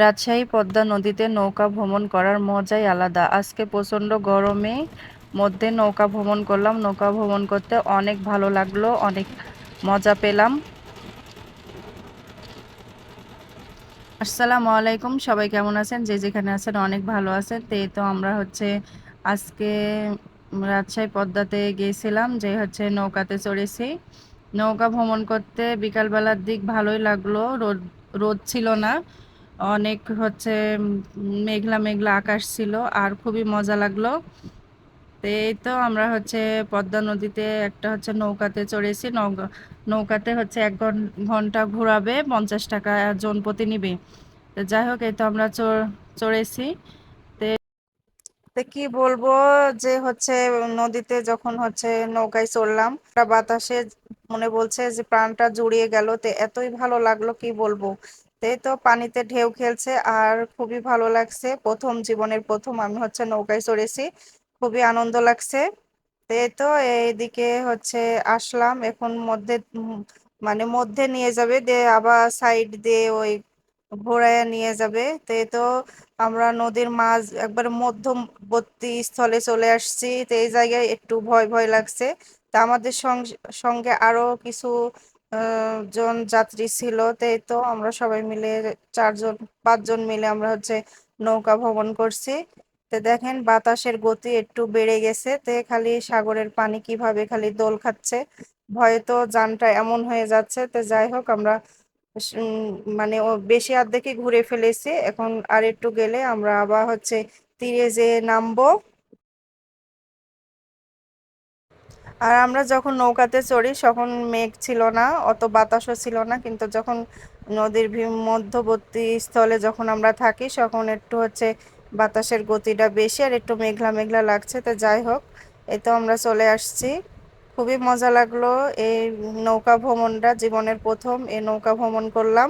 রাজশাহী পদ্মা নদীতে নৌকা ভ্রমণ করার মজাই আলাদা। আজকে প্রচণ্ড গরমে মধ্যে নৌকা ভ্রমণ করলাম। নৌকা ভ্রমণ করতে অনেক ভালো লাগল, অনেক মজা পেলাম। আসসালামু আলাইকুম, সবাই কেমন আছেন? যে যেখানে আছেন অনেক ভালো আছেন। তো তো আমরা হচ্ছে আজকে রাজশাহী পদ্মাতে গিয়েছিলাম, যে হচ্ছে নৌকাতে চড়েছি। নৌকা ভ্রমণ করতে বিকালবেলার দিক ভালোই লাগল, রোদ রোদ ছিল না। অনেক হচ্ছে মেঘলা মেঘলা আকাশ ছিল আর খুবই মজা লাগল। এই তো আমরা হচ্ছে পদ্মা নদীতে একটা হচ্ছে নৌকাতে চড়েছি। নৌকা, নৌকাতে হচ্ছে এক ঘণ্টা ঘোরাবে, পঞ্চাশ টাকা জন প্রতি নিবে। তো যাই হোক, এই তো আমরা চড়েছি। তো কি বলব যে হচ্ছে, নদীতে যখন হচ্ছে নৌকায় চড়লাম বাতাসে মনে বলছে যে প্রাণটা জুড়িয়ে গেল। তো এতই ভালো লাগল কি বলব? এই তো পানিতে ঢেউ খেলছে আর খুবই ভালো লাগছে। প্রথম জীবনের প্রথম আমি হচ্ছে নৌকায় চড়েছি, খুবই আনন্দ লাগছে। তো এইদিকে হচ্ছে আসলাম, এখন মধ্যে মানে মধ্যে নিয়ে যাবে দিয়ে আবার সাইড দিয়ে ওই ঘোরায় নিয়ে যাবে। তো তো আমরা নদীর মাঝ একবার মধ্যবর্তী স্থলে চলে আসছি, তো এই জায়গায় একটু ভয় ভয় লাগছে। তা আমাদের সঙ্গে আরও কিছু জন যাত্রী ছিল, তাই তো আমরা সবাই মিলে চারজন, পাঁচজন মিলে আমরা হচ্ছে নৌকা ভ্রমণ করছি। তো দেখেন বাতাসের গতি একটু বেড়ে গেছে, তে খালি সাগরের পানি কীভাবে খালি দোল খাচ্ছে, ভয়ে তো যানটা এমন হয়ে যাচ্ছে। তো যাই হোক, আমরা মানে ও বেশি অর্ধেকে ঘুরে ফেলেছি। এখন আর একটু গেলে আমরা আবার হচ্ছে তীরে যে নামবো। আর আমরা যখন নৌকাতে চড়ি, তখন মেঘ ছিল না, অত বাতাসও ছিল না, কিন্তু যখন নদীর মধ্যবর্তী স্থলে যখন আমরা থাকি, তখন একটু হচ্ছে বাতাসের গতিটা বেশি আর একটু মেঘলা মেঘলা লাগছে। তো যাই হোক, এই তো আমরা চলে আসছি। খুবই মজা লাগল এই নৌকা ভ্রমণটা, জীবনের প্রথম এই নৌকা ভ্রমণ করলাম।